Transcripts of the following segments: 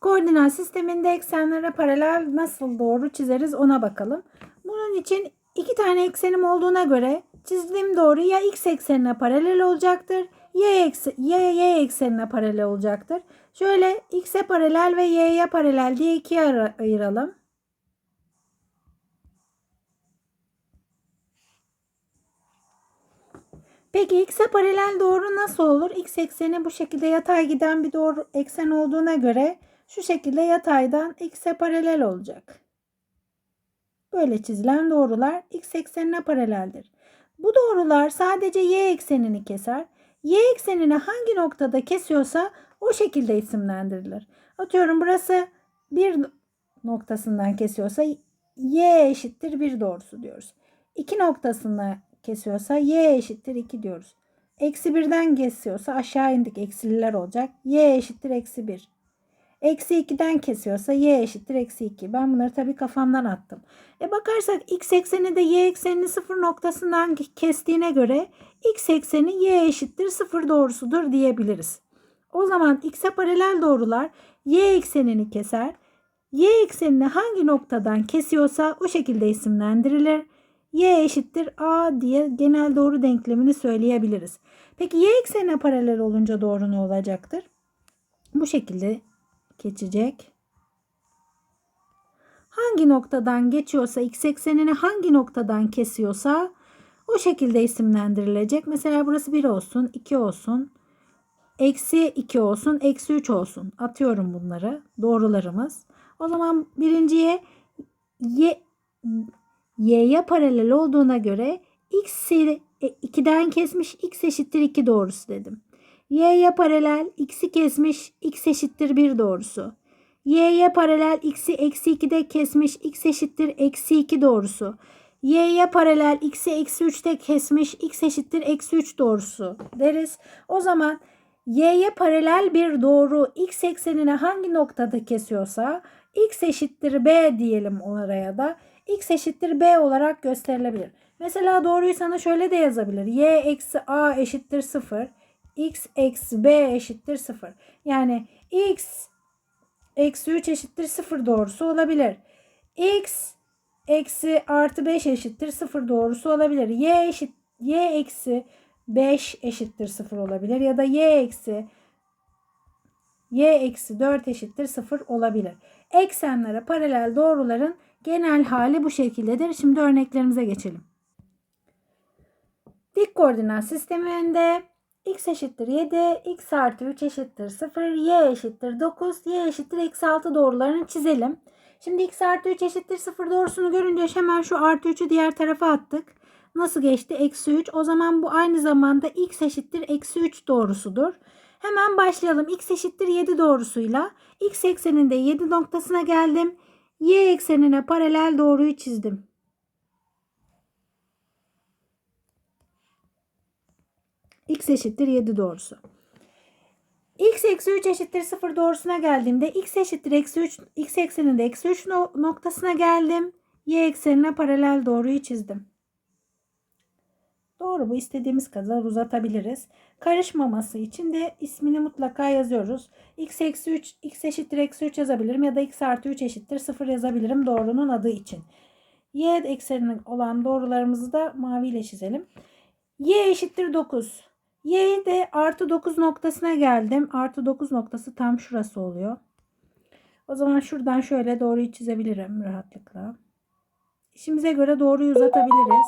Koordinat sisteminde eksenlere paralel nasıl doğru çizeriz ona bakalım. Bunun için iki tane eksenim olduğuna göre çizdiğim doğru ya x eksenine paralel olacaktır y, ya y eksenine paralel olacaktır. Şöyle x'e paralel ve y'ye paralel diye ikiye ayıralım. Peki x'e paralel doğru nasıl olur? X ekseni bu şekilde yatay giden bir doğru eksen olduğuna göre şu şekilde yataydan x'e paralel olacak. Böyle çizilen doğrular x eksenine paraleldir. Bu doğrular sadece y eksenini keser. Y eksenini hangi noktada kesiyorsa o şekilde isimlendirilir. Atıyorum burası bir noktasından kesiyorsa y eşittir bir doğrusu diyoruz. İki noktasını kesiyorsa y eşittir 2 diyoruz. Eksi birden kesiyorsa aşağı indik eksililer olacak. y eşittir eksi 1. Eksi 2'den kesiyorsa y eşittir eksi 2. Ben bunları tabii kafamdan attım. E bakarsak x ekseni de y eksenini sıfır noktasından kestiğine göre x ekseni y eşittir sıfır doğrusudur diyebiliriz. O zaman x'e paralel doğrular y eksenini keser. Y eksenini hangi noktadan kesiyorsa o şekilde isimlendirilir. Y eşittir A diye genel doğru denklemini söyleyebiliriz. Peki y eksenine paralel olunca doğru ne olacaktır? Bu şekilde geçecek. Hangi noktadan geçiyorsa x eksenini hangi noktadan kesiyorsa o şekilde isimlendirilecek. Mesela burası 1 olsun, 2 olsun, eksi 2 olsun, eksi 3 olsun. Atıyorum bunları. Doğrularımız. O zaman birinciye y, y'ye paralel olduğuna göre x'i 2'den kesmiş x eşittir 2 doğrusu dedim. Y'ye paralel x'i kesmiş x eşittir 1 doğrusu. y'ye paralel x'i eksi 2'de kesmiş x eşittir eksi 2 doğrusu. y'ye paralel x'i eksi 3'te kesmiş x eşittir eksi 3 doğrusu deriz. O zaman y'ye paralel bir doğru x eksenine hangi noktada kesiyorsa x eşittir b diyelim oraya da x eşittir b olarak gösterilebilir. Mesela doğruyu sana şöyle de yazabilir. y eksi a eşittir 0. x eksi b eşittir 0. Yani x eksi 3 eşittir 0 doğrusu olabilir. x eksi artı 5 eşittir 0 doğrusu olabilir. y eşit y eksi 5 eşittir 0 olabilir. Ya da y eksi y eksi 4 eşittir 0 olabilir. Eksenlere paralel doğruların Genel hali bu şekildedir. Şimdi örneklerimize geçelim. Dik koordinat sisteminde x eşittir 7, x artı 3 eşittir 0, y eşittir 9, y eşittir eksi 6 doğrularını çizelim. Şimdi x artı 3 eşittir 0 doğrusunu görünce hemen şu artı 3'ü diğer tarafa attık. Nasıl geçti? Eksi 3. O zaman bu aynı zamanda x eşittir eksi 3 doğrusudur. Hemen başlayalım. x eşittir 7 doğrusuyla x ekseninde 7 noktasına geldim y eksenine paralel doğruyu çizdim. X eşittir 7 doğrusu. x eksi 3 eşittir 0 doğrusuna geldiğimde x eşittir eksi 3 x ekseninde eksi 3 noktasına geldim. y eksenine paralel doğruyu çizdim. Doğru bu istediğimiz kadar uzatabiliriz. Karışmaması için de ismini mutlaka yazıyoruz. x eksi 3 x eşittir eksi 3 yazabilirim ya da x artı 3 eşittir 0 yazabilirim doğrunun adı için. y ekseninin olan doğrularımızı da maviyle çizelim. y eşittir 9. y de artı 9 noktasına geldim. Artı 9 noktası tam şurası oluyor. O zaman şuradan şöyle doğruyu çizebilirim rahatlıkla. İşimize göre doğruyu uzatabiliriz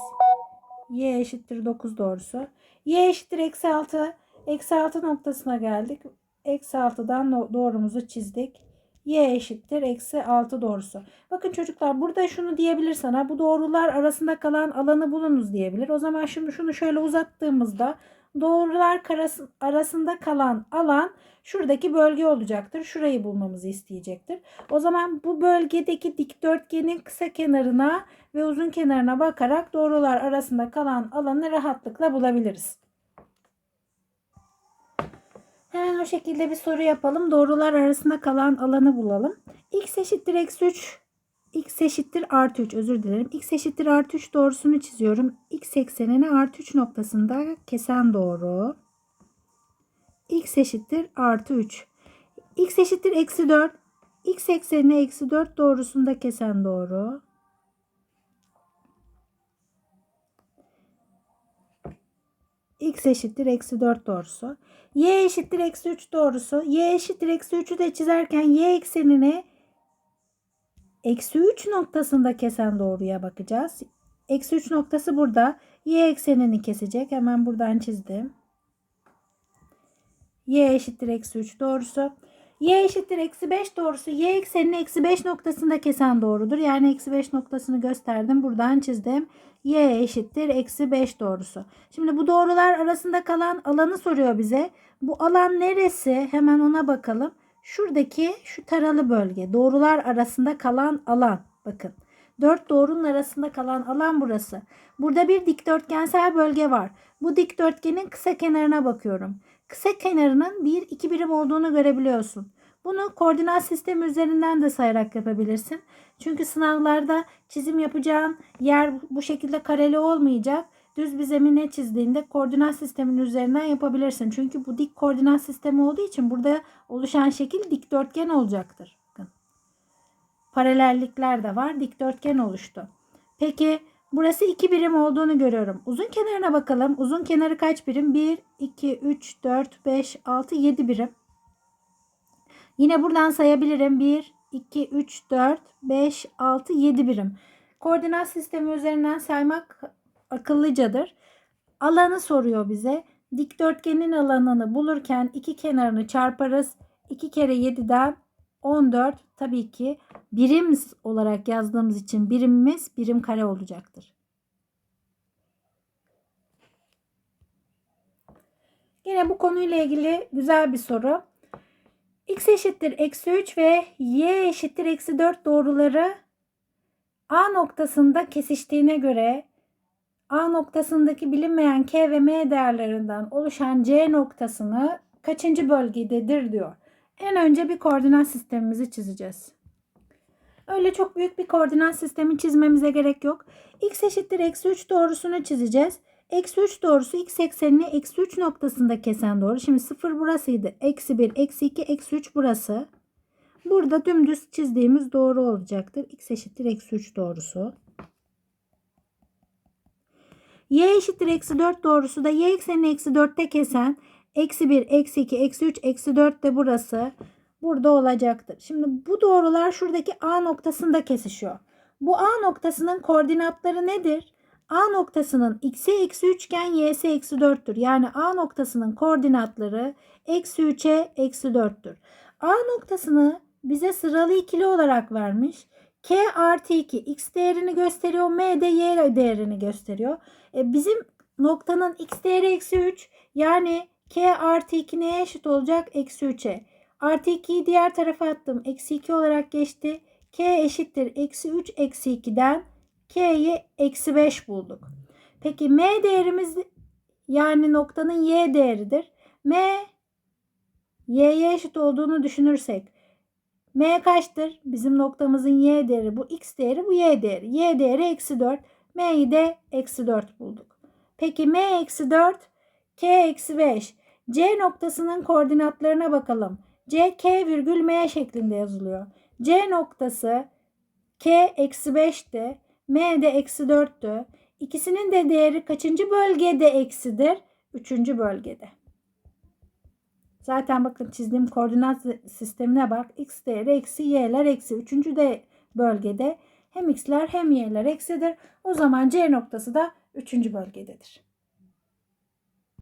y eşittir 9 doğrusu. y eşittir eksi 6. Eksi 6 noktasına geldik. Eksi 6'dan doğrumuzu çizdik. y eşittir eksi 6 doğrusu. Bakın çocuklar burada şunu diyebilir sana. Bu doğrular arasında kalan alanı bulunuz diyebilir. O zaman şimdi şunu şöyle uzattığımızda doğrular arasında kalan alan şuradaki bölge olacaktır. Şurayı bulmamızı isteyecektir. O zaman bu bölgedeki dikdörtgenin kısa kenarına ve uzun kenarına bakarak doğrular arasında kalan alanı rahatlıkla bulabiliriz. Hemen o şekilde bir soru yapalım. Doğrular arasında kalan alanı bulalım. x eşittir eksi 3 x eşittir artı 3 özür dilerim. x eşittir artı 3 doğrusunu çiziyorum. x eksenini artı 3 noktasında kesen doğru. x eşittir artı 3. x eşittir eksi 4. x eksenini eksi 4 doğrusunda kesen doğru. x eşittir eksi 4 doğrusu. y eşittir eksi 3 doğrusu. y eşittir eksi 3'ü de çizerken y eksenini eksi 3 noktasında kesen doğruya bakacağız. Eksi 3 noktası burada. Y eksenini kesecek. Hemen buradan çizdim. Y eşittir eksi 3 doğrusu. Y eşittir eksi 5 doğrusu. Y eksenini eksi 5 noktasında kesen doğrudur. Yani eksi 5 noktasını gösterdim. Buradan çizdim. Y eşittir eksi 5 doğrusu. Şimdi bu doğrular arasında kalan alanı soruyor bize. Bu alan neresi? Hemen ona bakalım. Şuradaki şu taralı bölge. Doğrular arasında kalan alan. Bakın. Dört doğrunun arasında kalan alan burası. Burada bir dikdörtgensel bölge var. Bu dikdörtgenin kısa kenarına bakıyorum. Kısa kenarının 1 2 birim olduğunu görebiliyorsun. Bunu koordinat sistemi üzerinden de sayarak yapabilirsin. Çünkü sınavlarda çizim yapacağın yer bu şekilde kareli olmayacak. Düz bir zemine çizdiğinde koordinat sistemin üzerinden yapabilirsin. Çünkü bu dik koordinat sistemi olduğu için burada oluşan şekil dikdörtgen olacaktır. Paralellikler de var. Dikdörtgen oluştu. Peki burası 2 birim olduğunu görüyorum. Uzun kenarına bakalım. Uzun kenarı kaç birim? 1, 2, 3, 4, 5, 6, 7 birim. Yine buradan sayabilirim. 1, 2, 3, 4, 5, 6, 7 birim. Koordinat sistemi üzerinden saymak akıllıcadır. Alanı soruyor bize. Dikdörtgenin alanını bulurken iki kenarını çarparız. 2 kere 7'den 14 tabii ki birim olarak yazdığımız için birimimiz birim kare olacaktır. Yine bu konuyla ilgili güzel bir soru. x eşittir eksi 3 ve y eşittir eksi 4 doğruları A noktasında kesiştiğine göre A noktasındaki bilinmeyen K ve M değerlerinden oluşan C noktasını kaçıncı bölgededir diyor. En önce bir koordinat sistemimizi çizeceğiz. Öyle çok büyük bir koordinat sistemi çizmemize gerek yok. X eşittir eksi 3 doğrusunu çizeceğiz. Eksi 3 doğrusu x eksenini eksi 3 noktasında kesen doğru. Şimdi 0 burasıydı. Eksi 1, eksi 2, eksi 3 burası. Burada dümdüz çizdiğimiz doğru olacaktır. X eşittir eksi 3 doğrusu. Y eşittir eksi 4 doğrusu da y eksenini eksi 4'te kesen eksi 1, eksi 2, eksi 3, eksi 4 de burası burada olacaktır. Şimdi bu doğrular şuradaki A noktasında kesişiyor. Bu A noktasının koordinatları nedir? A noktasının x'e eksi 3 iken y'si eksi 4'tür. Yani A noktasının koordinatları eksi 3'e eksi 4'tür. A noktasını bize sıralı ikili olarak vermiş. K artı 2 x değerini gösteriyor. M de y değerini gösteriyor. E, bizim noktanın x değeri eksi 3. Yani k artı 2 neye eşit olacak? Eksi 3'e. Artı 2'yi diğer tarafa attım. Eksi 2 olarak geçti. K eşittir. Eksi 3 eksi 2'den K'yi eksi 5 bulduk. Peki M değerimiz yani noktanın Y değeridir. M Y'ye eşit olduğunu düşünürsek M kaçtır? Bizim noktamızın Y değeri bu X değeri bu Y değeri. Y değeri eksi 4. M'yi de eksi 4 bulduk. Peki M eksi 4 K eksi 5. C noktasının koordinatlarına bakalım. C K virgül M şeklinde yazılıyor. C noktası K eksi 5'ti. M de eksi 4'tü. İkisinin de değeri kaçıncı bölgede eksidir? Üçüncü bölgede. Zaten bakın çizdiğim koordinat sistemine bak. X değeri eksi y'ler eksi. Üçüncü de bölgede hem x'ler hem y'ler eksidir. O zaman C noktası da üçüncü bölgededir.